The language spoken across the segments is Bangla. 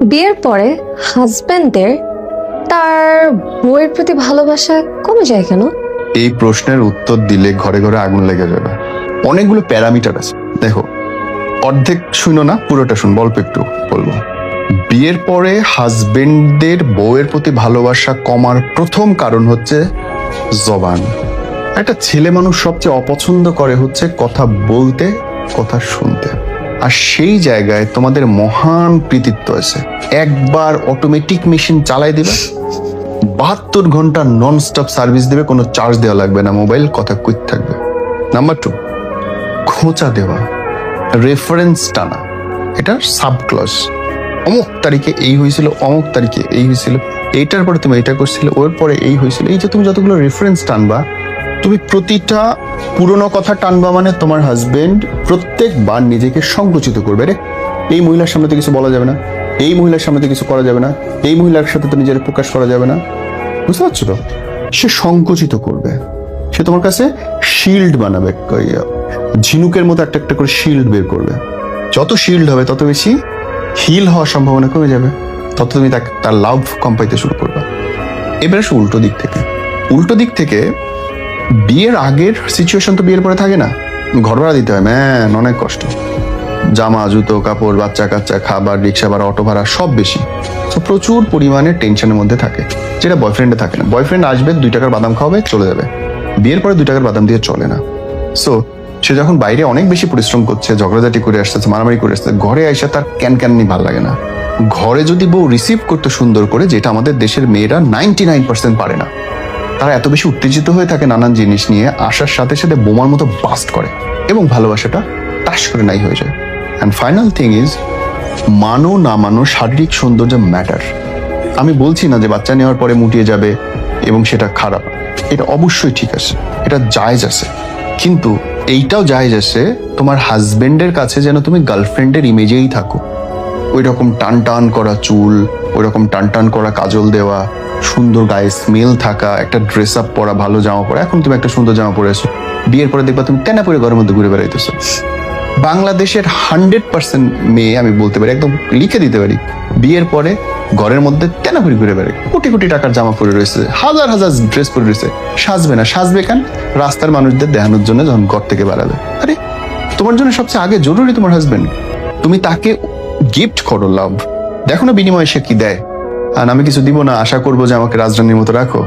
বিয়ের পরে হাজব্যান্ডের তার বউয়ের প্রতি ভালোবাসা কমে যায় কেন? এই প্রশ্নের উত্তর দিলে ঘরে ঘরে আগুন লেগে যাবে। অনেকগুলো প্যারামিটার আছে। দেখো, অর্ধেক শুনো না, পুরোটা শুন, অল্প একটু বলব। বিয়ের পরে হাজবেন্ডদের বউয়ের প্রতি ভালোবাসা কমার প্রথম কারণ হচ্ছে জবান। একটা ছেলে মানুষ সবচেয়ে অপছন্দ করে হচ্ছে কথা বলতে, কথা শুনতে। আর সেই জায়গায় তোমাদের মহান কৃতিত্ব আছে। একবার অটোমেটিক মেশিন চালাই দিবে, বাহাত্তর ঘণ্টা নন স্টপ সার্ভিস দেবে, কোনো চার্জ দেওয়া লাগবে না মোবাইল কথা কুইক থাকবে। নাম্বার টু খোঁচা দেওয়া রেফারেন্স টানা, এটা সাব ক্লস অমুক তারিখে এই হয়েছিল, অমুক তারিখে এই হয়েছিল, এইটার পরে তুমি এটা করছিলে, ওর পরে এই হয়েছিল, এই যে তুমি যতগুলো রেফারেন্স টানবা তুমি প্রতিটা পুরনো কথা টানবা মানে তোমার হাজবেন্ড প্রত্যেকবার নিজেকে সংকুচিত করবে। রে, এই মহিলার সামনে তো কিছু বলা যাবে না, এই মহিলার সামনে তো কিছু করা যাবে না, এই মহিলার সাথে তো নিজের প্রকাশ করা যাবে না। বুঝতে পারছ তো? সে সংকুচিত করবে। সে তোমার কাছে শিল্ড বানাবে ঝিনুকের মতো একটা একটা করে শিল্ড বের করবে। যত শিল্ড হবে, তত বেশি হিল হওয়ার সম্ভাবনা কমে যাবে। তত তুমি তার লাভ কম পাইতে শুরু করবে। এবার উল্টো দিক থেকে। উল্টো দিক থেকে বিয়ের আগের সিচুয়েশন তো বিয়ের পরে থাকে না। ভাড়া দিতে হয় ম্যান অনেক কষ্ট। জামা, জুতো, কাপড়, বাচ্চা কাচ্চা, খাবার, রিক্সা ভাড়া, অটো ভাড়া, সব বেশি। তো প্রচুর পরিমাণে টেনশনের মধ্যে থাকে। যেটা বয়ফ্রেন্ডে থাকে না। বয়ফ্রেন্ড আসবে, দুই টাকার বাদাম খাওয়াবে, চলে যাবে। বিয়ের পরে দুই টাকার বাদাম দিয়ে চলে না। সো সে যখন বাইরে অনেক বেশি পরিশ্রম করছে, ঝগড়াঝাটি করে আসতেছে, মারামারি করে আসতেছে, ঘরে এসে তার ক্যান ক্যাননি ভালো লাগে না। ঘরে যদি বউ রিসিভ করতে সুন্দর করে, যেটা আমাদের দেশের মেয়েরা নাইনটি নাইন পার্সেন্ট পারে না। তারা এত বেশি উত্তেজিত হয়ে থাকে নানান জিনিস নিয়ে, আসার সাথে সাথে বোমার মতো বাস্ট করে এবং ভালোবাসাটা টাস করে নাই হয়ে যায়। অ্যান্ড ফাইনাল থিং ইজ মানো না মানো শারীরিক সৌন্দর্য ম্যাটার আমি বলছি না যে বাচ্চা নেওয়ার পরে মুটিয়ে যাবে এবং সেটা খারাপ। এটা অবশ্যই ঠিক আছে, এটা জায়জ আছে। কিন্তু এইটাও জায়জ আছে, তোমার হাজবেন্ডের কাছে যেন তুমি গার্লফ্রেন্ডের ইমেজেই থাকো। ওই রকম টান টান করা চুল ওই রকম টান টান করা কাজল দেওয়া, সুন্দর গায়ে স্মেল থাকা, একটা ড্রেস আপ পরা, ভালো জামা পরা, এখন তুমি একটা সুন্দর জামা পরে বিয়ের পরে দেখবা তুমি তেনা পরে ঘরের মধ্যে ঘুরে বেড়াইতেছো। বাংলাদেশের হান্ড্রেড পার্সেন্ট মেয়ে, আমি বলতে পারি, একদম লিখে দিতে পারি, বিয়ের পরে ঘরের মধ্যে তেনা করে ঘুরে বেড়ায়। কোটি কোটি টাকার জামা পরে রয়েছে, হাজার হাজার ড্রেস পরে রয়েছে। সাজবে না, সাজবে কেন? রাস্তার মানুষদের দেখানোর জন্য যখন ঘর থেকে বেড়াবে। আরে, তোমার জন্য সবচেয়ে আগে জরুরি তোমার হাজবেন্ড তুমি তাকে গিফট করো লাভ। দেখো না বিনিময়ে সে কি দেয়। আর আমি কিছু দিব না, আশা করব যে আমাকে রাজরানীর মতো রাখো।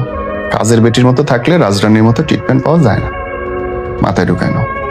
কাজের বেটির মতো থাকলে রাজরানীর মতো ট্রিটমেন্ট পাওয়া যায় না। মাথায় ঢুকায় নাও।